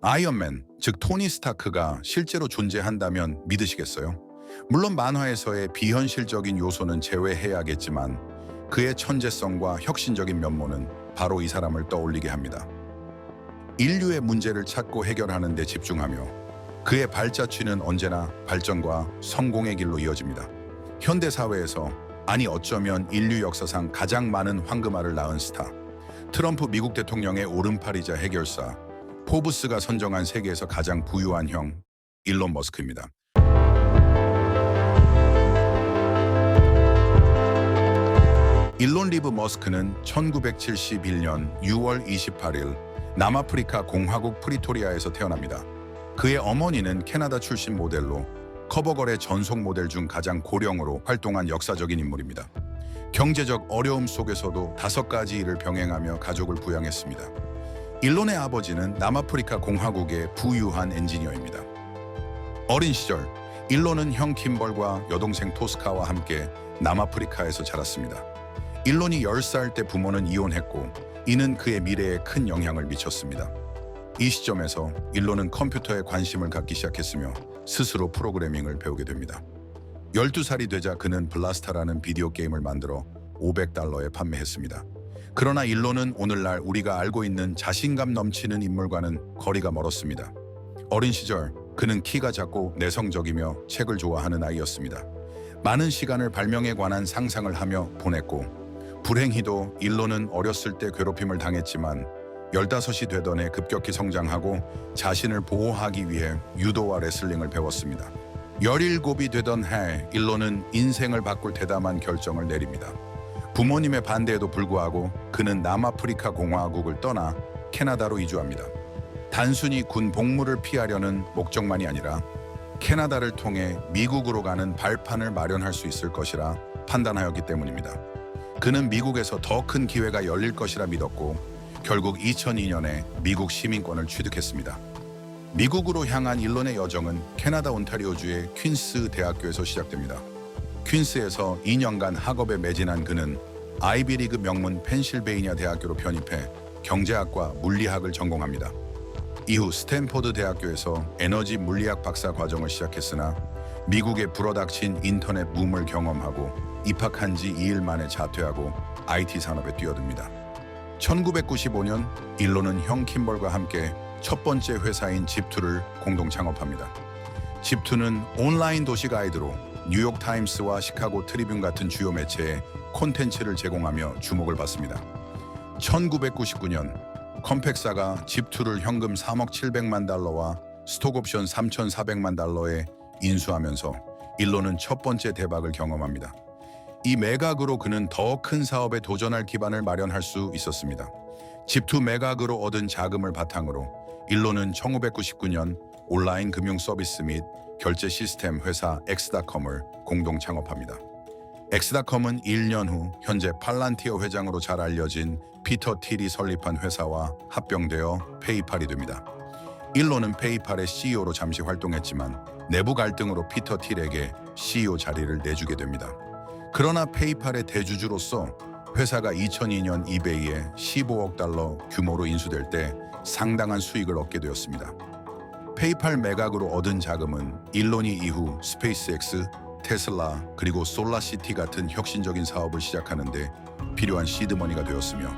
아이언맨, 즉 토니 스타크가 실제로 존재한다면 믿으시겠어요? 물론 만화에서의 비현실적인 요소는 제외해야겠지만 그의 천재성과 혁신적인 면모는 바로 이 사람을 떠올리게 합니다. 인류의 문제를 찾고 해결하는 데 집중하며 그의 발자취는 언제나 발전과 성공의 길로 이어집니다. 현대 사회에서 아니 어쩌면 인류 역사상 가장 많은 황금알을 낳은 스타 트럼프 미국 대통령의 오른팔이자 해결사 포브스가 선정한 세계에서 가장 부유한 형 일론 머스크입니다. 일론 리브 머스크는 1971년 6월 28일 남아프리카 공화국 프리토리아에서 태어납니다. 그의 어머니는 캐나다 출신 모델로 커버걸의 전속 모델 중 가장 고령으로 활동한 역사적인 인물입니다. 경제적 어려움 속에서도 다섯 가지 일을 병행하며 가족을 부양했습니다. 일론의 아버지는 남아프리카 공화국의 부유한 엔지니어입니다. 어린 시절 일론은 형 킴벌과 여동생 토스카와 함께 남아프리카에서 자랐습니다. 일론이 10살 때 부모는 이혼했고 이는 그의 미래에 큰 영향을 미쳤습니다. 이 시점에서 일론은 컴퓨터에 관심을 갖기 시작했으며 스스로 프로그래밍을 배우게 됩니다. 12살이 되자 그는 블라스타라는 비디오 게임을 만들어 500달러에 판매했습니다. 그러나 일론은 오늘날 우리가 알고 있는 자신감 넘치는 인물과는 거리가 멀었습니다. 어린 시절 그는 키가 작고 내성적이며 책을 좋아하는 아이였습니다. 많은 시간을 발명에 관한 상상을 하며 보냈고 불행히도 일론은 어렸을 때 괴롭힘을 당했지만 15이 되던 해 급격히 성장하고 자신을 보호하기 위해 유도와 레슬링을 배웠습니다. 17이 되던 해 일론은 인생을 바꿀 대담한 결정을 내립니다. 부모님의 반대에도 불구하고 그는 남아프리카 공화국을 떠나 캐나다로 이주합니다. 단순히 군 복무를 피하려는 목적만이 아니라 캐나다를 통해 미국으로 가는 발판을 마련할 수 있을 것이라 판단하였기 때문입니다. 그는 미국에서 더 큰 기회가 열릴 것이라 믿었고 결국 2002년에 미국 시민권을 취득했습니다. 미국으로 향한 일론의 여정은 캐나다 온타리오주의 퀸스 대학교에서 시작됩니다. 퀸스에서 2년간 학업에 매진한 그는 아이비리그 명문 펜실베이니아 대학교로 편입해 경제학과 물리학을 전공합니다. 이후 스탠포드 대학교에서 에너지 물리학 박사 과정을 시작했으나 미국에 불어닥친 인터넷 붐을 경험하고 입학한 지 2일 만에 자퇴하고 IT 산업에 뛰어듭니다. 1995년 일론은 형 킴벌과 함께 첫 번째 회사인 집투를 공동 창업합니다. 집투는 온라인 도시 가이드로 뉴욕 타임스와 시카고 트리뷴 같은 주요 매체에 콘텐츠를 제공하며 주목을 받습니다. 1999년 컴팩사가 집투를 현금 3억 700만 달러와 스톡옵션 3,400만 달러에 인수하면서 일론은 첫 번째 대박을 경험합니다. 이 매각으로 그는 더 큰 사업에 도전할 기반을 마련할 수 있었습니다. 집투 매각으로 얻은 자금을 바탕으로 일론은 1999년 온라인 금융 서비스 및 결제 시스템 회사 엑스닷컴을 공동 창업합니다. 엑스닷컴은 1년 후 현재 팔란티어 회장으로 잘 알려진 피터 틸이 설립한 회사와 합병되어 페이팔이 됩니다. 일론은 페이팔의 CEO로 잠시 활동했지만 내부 갈등으로 피터 틸에게 CEO 자리를 내주게 됩니다. 그러나 페이팔의 대주주로서 회사가 2002년 이베이에 15억 달러 규모로 인수될 때 상당한 수익을 얻게 되었습니다. 페이팔 매각으로 얻은 자금은 일론이 이후 스페이스X, 테슬라 그리고 솔라시티 같은 혁신적인 사업을 시작하는데 필요한 시드머니가 되었으며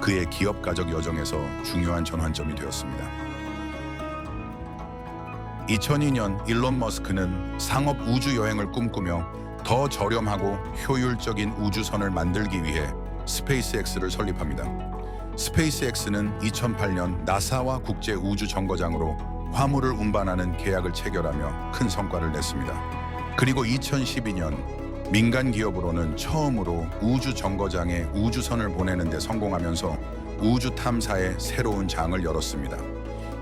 그의 기업 가적 여정에서 중요한 전환점이 되었습니다. 2002년 일론 머스크는 상업 우주 여행을 꿈꾸며 더 저렴하고 효율적인 우주선을 만들기 위해 스페이스X를 설립합니다. 스페이스X는 2008년 나사와 국제 우주 정거장으로 화물을 운반하는 계약을 체결하며 큰 성과를 냈습니다. 그리고 2012년 민간 기업으로는 처음으로 우주 정거장에 우주선을 보내는 데 성공하면서 우주 탐사의 새로운 장을 열었습니다.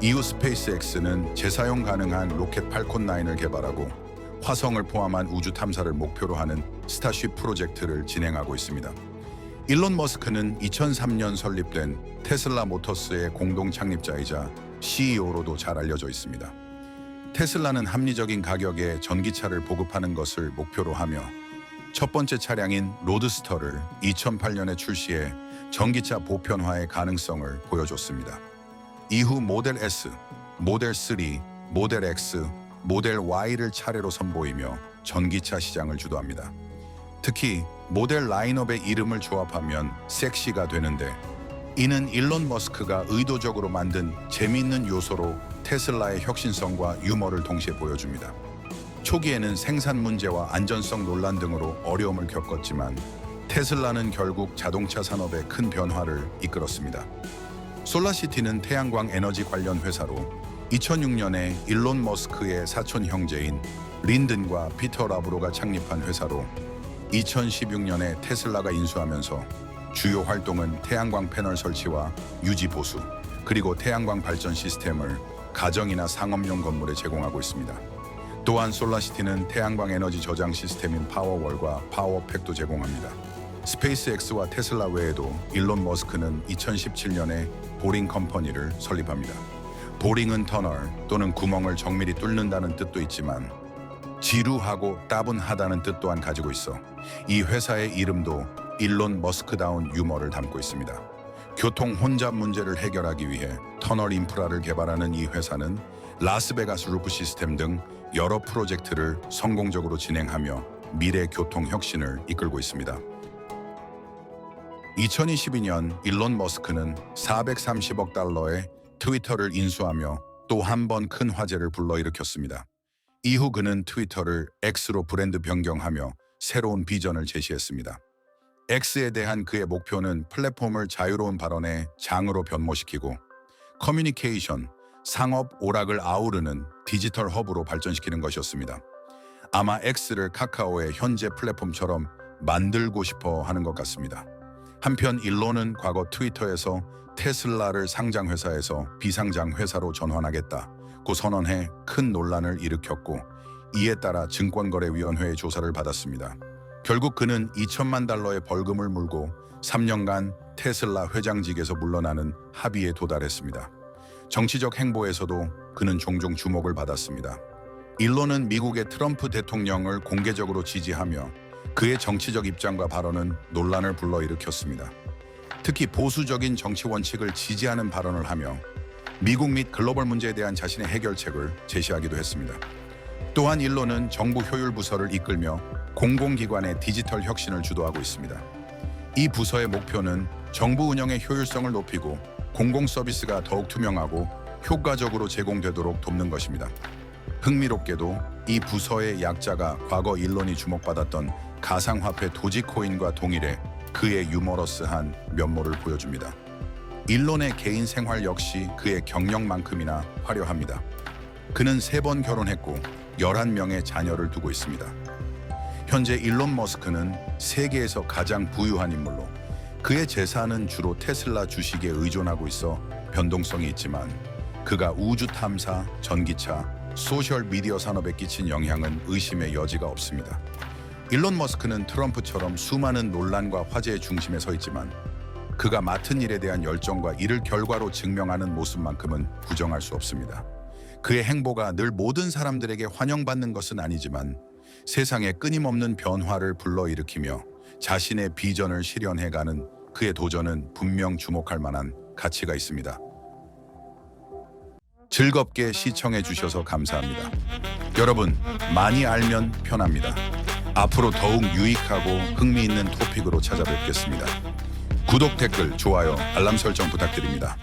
이후 스페이스X는 재사용 가능한 로켓 팔콘 9을 개발하고 화성을 포함한 우주 탐사를 목표로 하는 스타쉽 프로젝트를 진행하고 있습니다. 일론 머스크는 2003년 설립된 테슬라 모터스의 공동 창립자이자 CEO로도 잘 알려져 있습니다. 테슬라는 합리적인 가격에 전기차를 보급하는 것을 목표로 하며 첫 번째 차량인 로드스터를 2008년에 출시해 전기차 보편화의 가능성을 보여줬습니다. 이후 모델 S, 모델 3, 모델 X, 모델 Y를 차례로 선보이며 전기차 시장을 주도합니다. 특히 모델 라인업의 이름을 조합하면 섹시가 되는데 이는 일론 머스크가 의도적으로 만든 재미있는 요소로 테슬라의 혁신성과 유머를 동시에 보여줍니다. 초기에는 생산 문제와 안전성 논란 등으로 어려움을 겪었지만 테슬라는 결국 자동차 산업에 큰 변화를 이끌었습니다. 솔라시티는 태양광 에너지 관련 회사로 2006년에 일론 머스크의 사촌 형제인 린든과 피터 라브로가 창립한 회사로 2016년에 테슬라가 인수하면서 주요 활동은 태양광 패널 설치와 유지 보수, 그리고 태양광 발전 시스템을 가정이나 상업용 건물에 제공하고 있습니다. 또한 솔라시티는 태양광 에너지 저장 시스템인 파워월과 파워팩도 제공합니다. 스페이스X와 테슬라 외에도 일론 머스크는 2017년에 보링 컴퍼니를 설립합니다. 보링은 터널 또는 구멍을 정밀히 뚫는다는 뜻도 있지만 지루하고 따분하다는 뜻 또한 가지고 있어 이 회사의 이름도 일론 머스크다운 유머를 담고 있습니다. 교통 혼잡 문제를 해결하기 위해 터널 인프라를 개발하는 이 회사는 라스베가스 루프 시스템 등 여러 프로젝트를 성공적으로 진행하며 미래 교통 혁신을 이끌고 있습니다. 2022년 일론 머스크는 430억 달러의 트위터를 인수하며 또 한 번 큰 화제를 불러일으켰습니다. 이후 그는 트위터를 X로 브랜드 변경하며 새로운 비전을 제시했습니다. X에 대한 그의 목표는 플랫폼을 자유로운 발언의 장으로 변모시키고 커뮤니케이션, 상업 오락을 아우르는 디지털 허브로 발전시키는 것이었습니다. 아마 X를 카카오의 현재 플랫폼처럼 만들고 싶어 하는 것 같습니다. 한편 일론은 과거 트위터에서 테슬라를 상장 회사에서 비상장 회사로 전환하겠다고 선언해 큰 논란을 일으켰고 이에 따라 증권거래위원회의 조사를 받았습니다. 결국 그는 2천만 달러의 벌금을 물고 3년간 테슬라 회장직에서 물러나는 합의에 도달했습니다. 정치적 행보에서도 그는 종종 주목을 받았습니다. 일론은 미국의 트럼프 대통령을 공개적으로 지지하며 그의 정치적 입장과 발언은 논란을 불러일으켰습니다. 특히 보수적인 정치 원칙을 지지하는 발언을 하며 미국 및 글로벌 문제에 대한 자신의 해결책을 제시하기도 했습니다. 또한 일론은 정부 효율 부서를 이끌며 공공기관의 디지털 혁신을 주도하고 있습니다. 이 부서의 목표는 정부 운영의 효율성을 높이고 공공 서비스가 더욱 투명하고 효과적으로 제공되도록 돕는 것입니다. 흥미롭게도 이 부서의 약자가 과거 일론이 주목받았던 가상화폐 도지코인과 동일해 그의 유머러스한 면모를 보여줍니다. 일론의 개인 생활 역시 그의 경력만큼이나 화려합니다. 그는 세 번 결혼했고 11명의 자녀를 두고 있습니다. 현재 일론 머스크는 세계에서 가장 부유한 인물로 그의 재산은 주로 테슬라 주식에 의존하고 있어 변동성이 있지만 그가 우주 탐사, 전기차, 소셜 미디어 산업에 끼친 영향은 의심의 여지가 없습니다. 일론 머스크는 트럼프처럼 수많은 논란과 화제의 중심에 서 있지만 그가 맡은 일에 대한 열정과 이를 결과로 증명하는 모습만큼은 부정할 수 없습니다. 그의 행보가 늘 모든 사람들에게 환영받는 것은 아니지만 세상에 끊임없는 변화를 불러일으키며 자신의 비전을 실현해가는 그의 도전은 분명 주목할 만한 가치가 있습니다. 즐겁게 시청해 주셔서 감사합니다. 여러분, 많이 알면 편합니다. 앞으로 더욱 유익하고 흥미있는 토픽으로 찾아뵙겠습니다. 구독, 댓글, 좋아요, 알람 설정 부탁드립니다.